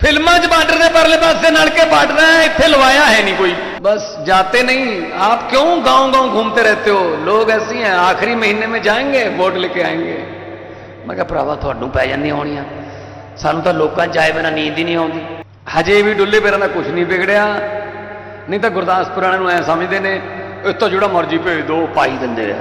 ਫਿਲਮਾਂ 'ਚ ਬਾਰਡਰ ਦੇ ਪਰਲੇ ਪਾਸੇ ਨਲਕੇ ਪਾਟ रहे हैं ਇੱਥੇ ਲਵਾਇਆ ਹੈ ਨਹੀਂ ਕੋਈ बस जाते नहीं आप क्यों गांव गांव घूमते रहते हो लोग ऐसे ही हैं आखिरी महीने में जाएंगे वोट लेके आएंगे ਮੈਂ ਕਿਹਾ ਭਰਾਵਾ ਤੁਹਾਨੂੰ ਪੈ ਜਾਂਦੀਆਂ ਹੋਣੀਆਂ ਸਾਨੂੰ ਤਾਂ ਲੋਕਾਂ 'ਚ ਜਾਏ ਬਿਨਾ ਨੀਂਦ ਹੀ ਨਹੀਂ ਆਉਂਦੀ ਹਜੇ ਵੀ ਡੁੱਲੇ ਪੇਰਾਂ ਦਾ ਕੁਝ ਨਹੀਂ ਵਿਗੜਿਆ ਨਹੀਂ ਤਾਂ ਗੁਰਦਾਸਪੁਰ ਵਾਲਿਆਂ ਨੂੰ ਐ ਸਮਝਦੇ ਨੇ ਇੱਥੋਂ ਜਿਹੜਾ ਮਰਜ਼ੀ ਭੇਜ ਦਿਓ ਪਾਈ ਦਿੰਦੇ ਆ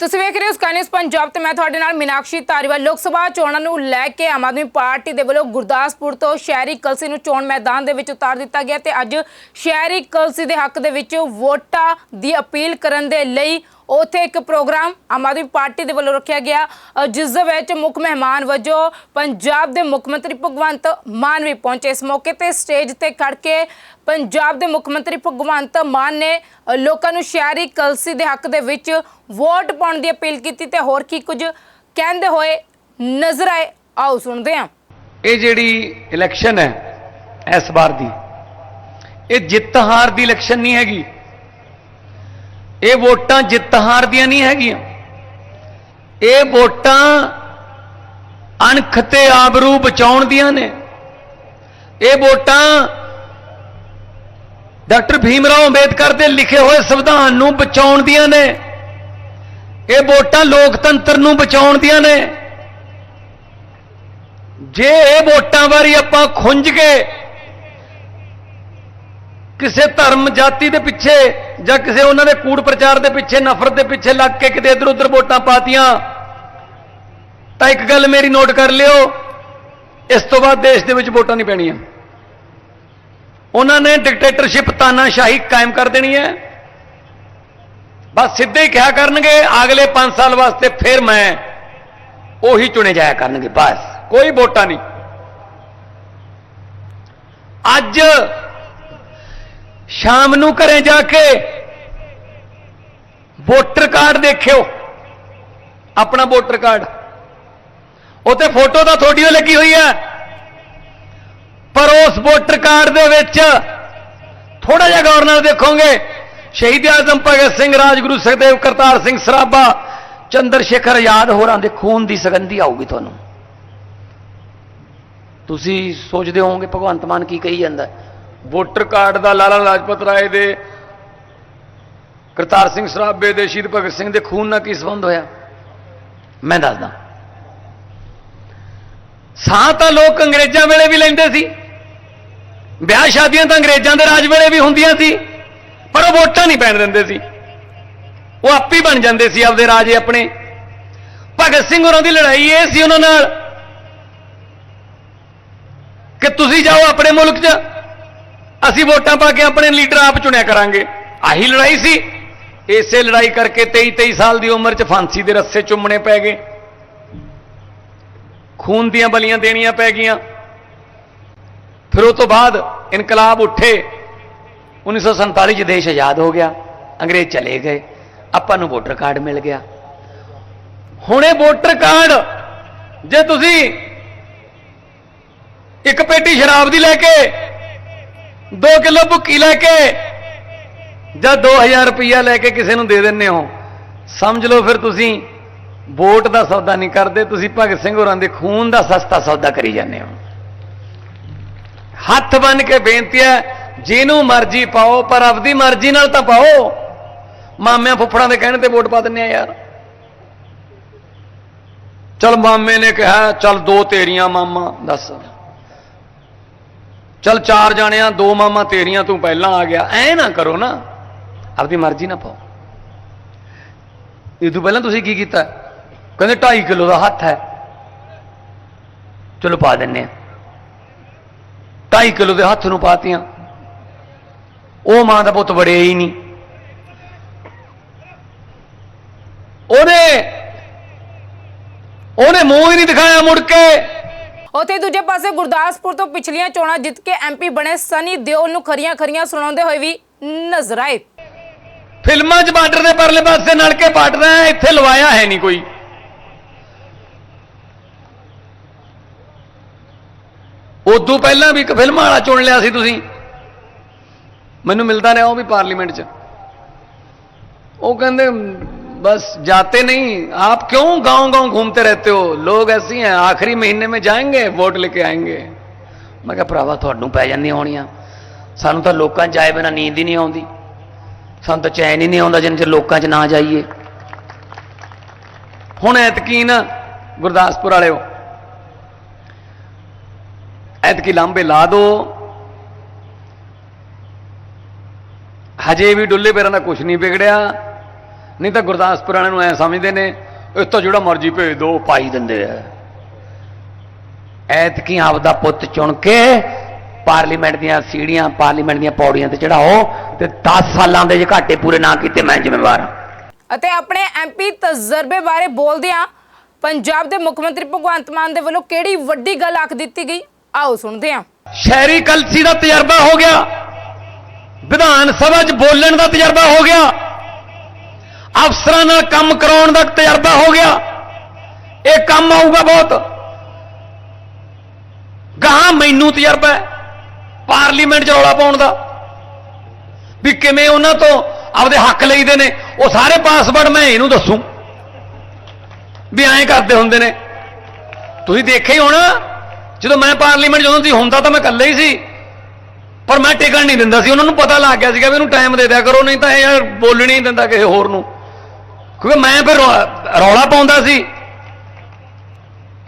ਤੁਸੀਂ ਵੇਖ ਰਹੇ ਹੋ ਸਕਾਈ ਪੰਜਾਬ ਤੇ ਮੈਂ ਤੁਹਾਡੇ ਨਾਲ ਮੀਨਾਕਸ਼ੀ ਧਾਰੀਵਾਲ। ਲੋਕ ਸਭਾ ਚੋਣਾਂ ਨੂੰ ਲੈ ਕੇ ਆਮ ਆਦਮੀ ਪਾਰਟੀ ਦੇ ਵੱਲੋਂ ਗੁਰਦਾਸਪੁਰ ਤੋਂ ਸ਼ਹਿਰੀ ਕਲਸੀ ਨੂੰ ਚੋਣ ਮੈਦਾਨ ਦੇ ਵਿੱਚ ਉਤਾਰ ਦਿੱਤਾ ਗਿਆ ਤੇ ਅੱਜ ਸ਼ਹਿਰੀ ਕਲਸੀ ਦੇ ਹੱਕ ਦੇ ਵਿੱਚ ਵੋਟਾਂ ਦੀ ਅਪੀਲ ਕਰਨ ਦੇ ਲਈ ਉੱਥੇ ਇੱਕ ਪ੍ਰੋਗਰਾਮ ਆਮ ਆਦਮੀ ਪਾਰਟੀ ਦੇ ਵੱਲੋਂ ਰੱਖਿਆ ਗਿਆ ਜਿਸ ਦੇ ਵਿੱਚ ਮੁੱਖ ਮਹਿਮਾਨ ਵਜੋਂ ਪੰਜਾਬ ਦੇ ਮੁੱਖ ਮੰਤਰੀ ਭਗਵੰਤ ਮਾਨ ਵੀ ਪਹੁੰਚੇ। ਇਸ ਮੌਕੇ ਤੇ ਸਟੇਜ ਤੇ ਖੜ ਕੇ ਪੰਜਾਬ ਦੇ ਮੁੱਖ ਮੰਤਰੀ ਭਗਵੰਤ ਮਾਨ ਨੇ ਲੋਕਾਂ ਨੂੰ ਸ਼ਹਿਰੀ ਕਲਸੀ ਦੇ ਹੱਕ ਦੇ ਵਿੱਚ ਵੋਟ ਪਾਉਣ ਦੀ ਅਪੀਲ ਕੀਤੀ ਤੇ ਹੋਰ ਕੀ ਕੁਝ ਕਹਿੰਦੇ ਹੋਏ ਨਜ਼ਰ ਆਏ। ਆਓ ਸੁਣਦੇ ਹਾਂ। ਇਹ ਜਿਹੜੀ ਇਲੈਕਸ਼ਨ ਹੈ, ਇਸ ਵਾਰ ਦੀ, ਇਹ ਜਿੱਤ ਹਾਰ ਦੀ ਇਲੈਕਸ਼ਨ ਨਹੀਂ ਹੈਗੀ। ਇਹ ਵੋਟਾਂ ਜਿੱਤ ਹਾਰ ਦੀਆਂ ਨਹੀਂ ਹੈਗੀਆਂ। ਇਹ ਵੋਟਾਂ ਅਣਖ ਤੇ ਆਬਰੂ ਬਚਾਉਣ ਦੀਆਂ ਨੇ। ਇਹ ਵੋਟਾਂ ਡਾਕਟਰ ਭੀਮ ਰਾਓ ਅੰਬੇਦਕਰ ਦੇ ਲਿਖੇ ਹੋਏ ਸੰਵਿਧਾਨ ਨੂੰ ਬਚਾਉਣ ਦੀਆਂ ਨੇ। ਇਹ ਵੋਟਾਂ ਲੋਕਤੰਤਰ ਨੂੰ ਬਚਾਉਣ ਦੀਆਂ ਨੇ। ਜੇ ਇਹ ਵੋਟਾਂ ਵਾਰੀ ਆਪਾਂ ਖੁੰਝ ਕੇ ਕਿਸੇ ਧਰਮ ਜਾਤੀ ਦੇ ਪਿੱਛੇ ਜਾਂ ਕਿਸੇ ਉਹਨਾਂ ਦੇ ਕੂੜ ਪ੍ਰਚਾਰ ਦੇ ਪਿੱਛੇ, ਨਫ਼ਰਤ ਦੇ ਪਿੱਛੇ ਲੱਗ ਕੇ ਕਿਤੇ ਇੱਧਰ ਉੱਧਰ ਵੋਟਾਂ ਪਾਤੀਆਂ, ਤਾਂ ਇੱਕ ਗੱਲ ਮੇਰੀ ਨੋਟ ਕਰ ਲਿਓ, ਇਸ ਤੋਂ ਬਾਅਦ ਦੇਸ਼ ਦੇ ਵਿੱਚ ਵੋਟਾਂ ਨਹੀਂ ਪੈਣੀਆਂ। ਉਹਨਾਂ ਨੇ ਡਿਕਟੇਟਰਸ਼ਿਪ ਤਾਨਾਸ਼ਾਹੀ ਕਾਇਮ ਕਰ ਦੇਣੀ ਹੈ। ਬਸ ਸਿੱਧੇ ਹੀ ਕਿਹਾ ਕਰਨਗੇ, ਅਗਲੇ 5 ਸਾਲ ਵਾਸਤੇ ਫਿਰ ਮੈਂ ਉਹੀ ਚੁਣੇ ਜਾਇਆ ਕਰਨਗੇ, ਬਸ, ਕੋਈ ਵੋਟਾਂ ਨਹੀਂ। ਅੱਜ ਸ਼ਾਮ ਨੂੰ ਘਰੇ ਜਾ ਕੇ ਵੋਟਰ ਕਾਰਡ ਦੇਖਿਓ। ਆਪਣਾ ਵੋਟਰ ਕਾਰਡ। ਉਤੇ ਫੋਟੋ ਤਾਂ ਤੁਹਾਡੀ ਲੱਗੀ ਹੋਈ ਹੈ। ਪਰ ਉਸ ਵੋਟਰ ਕਾਰਡ ਦੇ ਵਿੱਚ ਥੋੜਾ ਜਿਹਾ ਗੌਰ ਨਾਲ ਦੇਖੋਗੇ। ਸ਼ਹੀਦ ਆਜ਼ਮ ਭਗਤ ਸਿੰਘ, ਰਾਜਗੁਰੂ ਸੁਖਦੇਵ ਕਰਤਾਰ ਸਿੰਘ ਸਰਾਭਾ, ਚੰਦਰ ਸ਼ੇਖਰ ਆਜ਼ਾਦ ਹੋਰਾਂ ਦੇ ਖੂਨ ਦੀ ਸੁਗੰਧੀ ਆਊਗੀ ਤੁਹਾਨੂੰ। ਤੁਸੀਂ ਸੋਚਦੇ ਹੋਵੋਗੇ ਭਗਵੰਤ ਮਾਨ ਕੀ ਕਹੀ ਜਾਂਦਾ ਵੋਟਰ ਕਾਰਡ ਦਾ ਲਾਲਾ ਲਾਜਪਤ ਰਾਏ ਦੇ, ਕਰਤਾਰ ਸਿੰਘ ਸਰਾਭੇ ਦੇ, ਸ਼ਹੀਦ ਭਗਤ ਸਿੰਘ ਦੇ ਖੂਨ ਨਾਲ ਕੀ ਸੰਬੰਧ ਹੋਇਆ? ਮੈਂ ਦੱਸਦਾ। ਸਾਹ ਤਾਂ ਲੋਕ ਅੰਗਰੇਜ਼ਾਂ ਵੇਲੇ ਵੀ ਲੈਂਦੇ ਸੀ। ਵਿਆਹ ਸ਼ਾਦੀਆਂ ਤਾਂ ਅੰਗਰੇਜ਼ਾਂ ਦੇ ਰਾਜ ਵੇਲੇ ਵੀ ਹੁੰਦੀਆਂ ਸੀ। ਪਰ ਉਹ ਵੋਟਾਂ ਨਹੀਂ ਪੈਣ ਦਿੰਦੇ ਸੀ। ਉਹ ਆਪੇ ਹੀ ਬਣ ਜਾਂਦੇ ਸੀ ਆਪਦੇ ਰਾਜੇ ਆਪਣੇ। ਭਗਤ ਸਿੰਘ ਹੋਰਾਂ ਦੀ ਲੜਾਈ ਇਹ ਸੀ ਉਹਨਾਂ ਨਾਲ ਕਿ ਤੁਸੀਂ ਜਾਓ ਆਪਣੇ ਮੁਲਕ 'ਚ। ਅਸੀਂ ਵੋਟਾਂ ਪਾ ਕੇ ਆਪਣੇ ਲੀਡਰ ਆਪ ਚੁਣਿਆ ਕਰਾਂਗੇ। ਆਹੀ ਲੜਾਈ ਸੀ। ਇਸੇ ਲੜਾਈ ਕਰਕੇ 23 23 ਸਾਲ ਦੀ ਉਮਰ 'ਚ ਫਾਂਸੀ ਦੇ ਰੱਸੇ ਚੁੰਮਣੇ ਪੈ ਗਏ। ਖੂਨ ਦੀਆਂ ਬਲੀਆਂ ਦੇਣੀਆਂ ਪੈ ਗਈਆਂ। ਫਿਰ ਉਹ ਤੋਂ ਬਾਅਦ ਇਨਕਲਾਬ ਉੱਠੇ। 1947 ਚ ਦੇਸ਼ ਆਜ਼ਾਦ ਹੋ ਗਿਆ। ਅੰਗਰੇਜ਼ ਚਲੇ ਗਏ। ਆਪਾਂ ਨੂੰ ਵੋਟਰ ਕਾਰਡ ਮਿਲ ਗਿਆ। ਹੁਣ ਇਹ ਵੋਟਰ ਕਾਰਡ, ਜੇ ਤੁਸੀਂ ਇੱਕ ਪੇਟੀ ਸ਼ਰਾਬ ਦੀ ਲੈ ਕੇ 2 ਕਿਲੋ ਭੁੱਕੀ ਲੈ ਕੇ ਜਾਂ 2000 ਰੁਪਈਆ ਲੈ ਕੇ ਕਿਸੇ ਨੂੰ ਦੇ ਦਿੰਦੇ ਹੋ। ਸਮਝ ਲਓ ਫਿਰ ਤੁਸੀਂ, ਵੋਟ ਦਾ ਸੌਦਾ ਨਹੀਂ ਕਰਦੇ, ਤੁਸੀਂ ਭਗਤ ਸਿੰਘ ਹੋਰਾਂ ਦੇ ਖੂਨ ਦਾ ਸਸਤਾ ਸੌਦਾ ਕਰੀ ਜਾਂਦੇ ਹੋ। ਹੱਥ ਬੰਨ ਕੇ ਬੇਨਤੀ ਹੈ, ਜਿਹਨੂੰ ਮਰਜ਼ੀ ਪਾਓ, ਪਰ ਆਪਦੀ ਮਰਜ਼ੀ ਨਾਲ ਤਾਂ ਪਾਓ। ਮਾਮਿਆਂ ਫੁੱਫੜਾਂ ਦੇ ਕਹਿਣ ਤੇ ਵੋਟ ਪਾ ਦਿੰਨੇ ਆ ਯਾਰ। ਚਲ ਮਾਮੇ ਨੇ ਕਿਹਾ, ਚਲ ਦੋ ਤੇਰੀਆਂ ਮਾਮਾ, ਦੱਸ। ਚਲ ਚਾਰ ਜਾਣਿਆਂ, ਦੋ ਮਾਮਾ ਤੇਰੀਆਂ ਤੂੰ ਪਹਿਲਾਂ ਆ ਗਿਆ। ਐ ਨਾ ਕਰੋ ਨਾ। ਆਪਦੀ ਮਰਜ਼ੀ ਨਾ ਪਾਓ। ਇਹ ਤੋਂ ਪਹਿਲਾਂ ਤੁਸੀਂ ਕੀ ਕੀਤਾ? ਕਹਿੰਦੇ 2.5 ਕਿਲੋ ਦਾ ਹੱਥ ਹੈ। ਚਲੋ ਪਾ ਦਿੰਨੇ ਆ। 2.5 ਕਿਲੋ ਦੇ ਹੱਥ ਨੂੰ ਪਾਤੀਆਂ। ਉਹ ਮਾਂ ਦਾ ਪੁੱਤ ਵੜਿਆ ਹੀ ਨਹੀਂ। ਉਹਨੇ ਉਹਨੇ ਮੂੰਹ ਹੀ ਨਹੀਂ ਦਿਖਾਇਆ ਮੁੜ ਕੇ। ਉਥੇ ਦੂਜੇ ਪਾਸੇ ਗੁਰਦਾਸਪੁਰ ਤੋਂ ਪਿਛਲੀਆਂ ਚੋਣਾਂ ਜਿੱਤ ਕੇ ਐਮਪੀ ਬਣੇ ਸਨੀ ਦਿਓਲ ਨੂੰ ਖਰੀਆਂ ਖਰੀਆਂ ਸੁਣਾਉਂਦੇ ਹੋਏ ਵੀ ਨਜ਼ਰ ਆਏ। ਫਿਲਮਾਂ 'ਚ ਬਾਰਡਰ ਦੇ ਪਰਲੇ ਪਾਸੇ ਨਲਕੇ ਪਾਟ ਇੱਥੇ ਲਵਾਇਆ ਹੈ ਨਹੀਂ ਕੋਈ। ਉਦੋਂ ਪਹਿਲਾਂ ਵੀ ਇੱਕ ਫਿਲਮ ਵਾਲਾ ਚੁਣ ਲਿਆ ਸੀ ਤੁਸੀਂ। ਮੈਨੂੰ ਮਿਲਦਾ ਰਿਹਾ ਉਹ ਵੀ ਪਾਰਲੀਮੈਂਟ 'ਚ। ਉਹ ਕਹਿੰਦੇ बस जाते नहीं आप क्यों गांव गांव घूमते रहते हो लोग ऐसे ही हैं आखिरी महीने में जाएंगे वोट लेके आएंगे ਮੈਂ ਕਿਹਾ ਭਰਾਵਾ ਤੁਹਾਨੂੰ ਪੈ ਜਾਂਦੀਆਂ ਹੋਣੀਆਂ ਸਾਨੂੰ ਤਾਂ ਲੋਕਾਂ 'ਚ ਜਾਏ ਬਿਨਾਂ ਨੀਂਦ ਹੀ ਨਹੀਂ ਆਉਂਦੀ ਸਾਨੂੰ ਤਾਂ ਚੈਨ ਹੀ ਨਹੀਂ ਆਉਂਦਾ ਜਿੰਨ ਚਿਰ ਲੋਕਾਂ 'ਚ ਨਾ ਜਾਈਏ ਹੁਣ ਐਤਕੀ ਨਾ ਗੁਰਦਾਸਪੁਰ ਵਾਲਿਓ ਐਤਕੀ ਲਾਂਬੇ ਲਾ ਦੋ ਹਜੇ ਵੀ ਡੁੱਲੇ ਪੈਰਾਂ ਦਾ ਕੁਝ ਨਹੀਂ ਵਿਗੜਿਆ ਨਹੀਂ ਤਾਂ ਗੁਰਦਾਸਪੁਰ ਵਾਲਿਆਂ ਨੂੰ ਐ ਸਮਝਦੇ ਨੇ ਇਸ ਤੋਂ ਜਿਹੜਾ ਮਰਜ਼ੀ ਭੇਜ ਦੋ ਪਾਈ ਦਿੰਦੇ ਆ। ਐਤਕੀ ਆਪਦਾ ਪੁੱਤ ਚੁਣ ਕੇ ਪਾਰਲੀਮੈਂਟ ਦੀਆਂ ਸੀੜੀਆਂ ਪਾਰਲੀਮੈਂਟ ਦੀਆਂ ਪੌੜੀਆਂ ਤੇ ਚੜਾਓ ਤੇ 10 ਸਾਲਾਂ ਦੇ ਜੇ ਘਾਟੇ ਪੂਰੇ ਨਾ ਕੀਤੇ ਮੈਂ ਜ਼ਿੰਮੇਵਾਰ ਹਾਂ। ਅਤੇ ਆਪਣੇ ਐਮਪੀ ਤਜਰਬੇ ਬਾਰੇ ਬੋਲਦਿਆਂ ਪੰਜਾਬ ਦੇ ਮੁੱਖ ਮੰਤਰੀ ਭਗਵੰਤ ਮਾਨ ਦੇ ਵੱਲੋਂ ਕਿਹੜੀ ਵੱਡੀ ਗੱਲ ਆਖ ਦਿੱਤੀ ਗਈ? ਆਓ ਸੁਣਦੇ ਹਾਂ। ਸ਼ਹਿਰੀ ਕਲਸੀ ਦਾ ਤਜਰਬਾ ਹੋ ਗਿਆ। ਵਿਧਾਨ ਸਭਾ 'ਚ ਬੋਲਣ ਦਾ ਤਜਰਬਾ ਹੋ ਗਿਆ। ਅਫਸਰਾਂ ਨਾਲ ਕੰਮ ਕਰਾਉਣ ਦਾ ਤਜਰਬਾ ਹੋ ਗਿਆ। ਇਹ ਕੰਮ ਆਊਗਾ ਬਹੁਤ। ਗਾਂ ਮੈਨੂੰ ਤਜਰਬਾ ਹੈ, ਪਾਰਲੀਮੈਂਟ 'ਚ ਰੌਲਾ ਪਾਉਣ ਦਾ। ਵੀ ਕਿਵੇਂ ਉਹਨਾਂ ਤੋਂ ਆਪਦੇ ਹੱਕ ਲਈਦੇ ਨੇ, ਉਹ ਸਾਰੇ ਪਾਸਵਰਡ ਮੈਂ ਇਹਨੂੰ ਦੱਸੂ। ਵੀ ਐਂ ਕਰਦੇ ਹੁੰਦੇ ਨੇ। ਤੁਸੀਂ ਦੇਖਿਆ ਹੀ ਹੋਣਾ, ਜਦੋਂ ਮੈਂ ਪਾਰਲੀਮੈਂਟ ਜਦੋਂ ਸੀ, ਹੁੰਦਾ ਤਾਂ ਮੈਂ ਇਕੱਲੇ ਹੀ ਸੀ। ਪਰ ਮੈਂ ਟਿਕਣ ਨਹੀਂ ਦਿੰਦਾ ਸੀ, ਉਹਨਾਂ ਨੂੰ ਪਤਾ ਲੱਗ ਗਿਆ ਸੀਗਾ ਵੀ ਇਹਨੂੰ ਟਾਈਮ ਦੇ ਦਿਆ ਕਰੋ, ਨਹੀਂ ਤਾਂ ਇਹ ਯਾਰ ਬੋਲਣੀ ਨਹੀਂ ਦਿੰਦਾ ਕਿਸੇ ਹੋਰ ਨੂੰ। ਕਿਉਂਕਿ ਮੈਂ ਫਿਰ ਰੌਲਾ ਪਾਉਂਦਾ ਸੀ।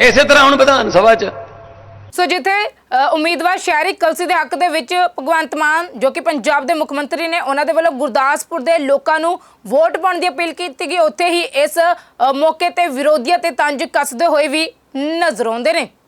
ਇਸੇ ਤਰ੍ਹਾਂ ਹੁਣ ਵਿਧਾਨ ਸਭਾ 'ਚ। ਸੋ ਜਿੱਥੇ ਉਮੀਦਵਾਰ ਸ਼ਹਿਰੀ ਕਲਸੀ ਦੇ ਹੱਕ ਦੇ ਵਿੱਚ ਭਗਵੰਤ ਮਾਨ, ਜੋ ਕਿ ਪੰਜਾਬ ਦੇ ਮੁੱਖ ਮੰਤਰੀ ਨੇ, ਉਹਨਾਂ ਦੇ ਵੱਲੋਂ ਗੁਰਦਾਸਪੁਰ ਦੇ ਲੋਕਾਂ ਨੂੰ ਵੋਟ ਪਾਉਣ ਦੀ ਅਪੀਲ ਕੀਤੀ ਗਈ। ਉੱਥੇ ਹੀ ਇਸ ਮੌਕੇ ਤੇ ਵਿਰੋਧੀਆਂ ਤੇ ਤੰਜ ਕੱਸਦੇ ਹੋਏ ਵੀ ਨਜ਼ਰ ਆਉਂਦੇ ਨੇ।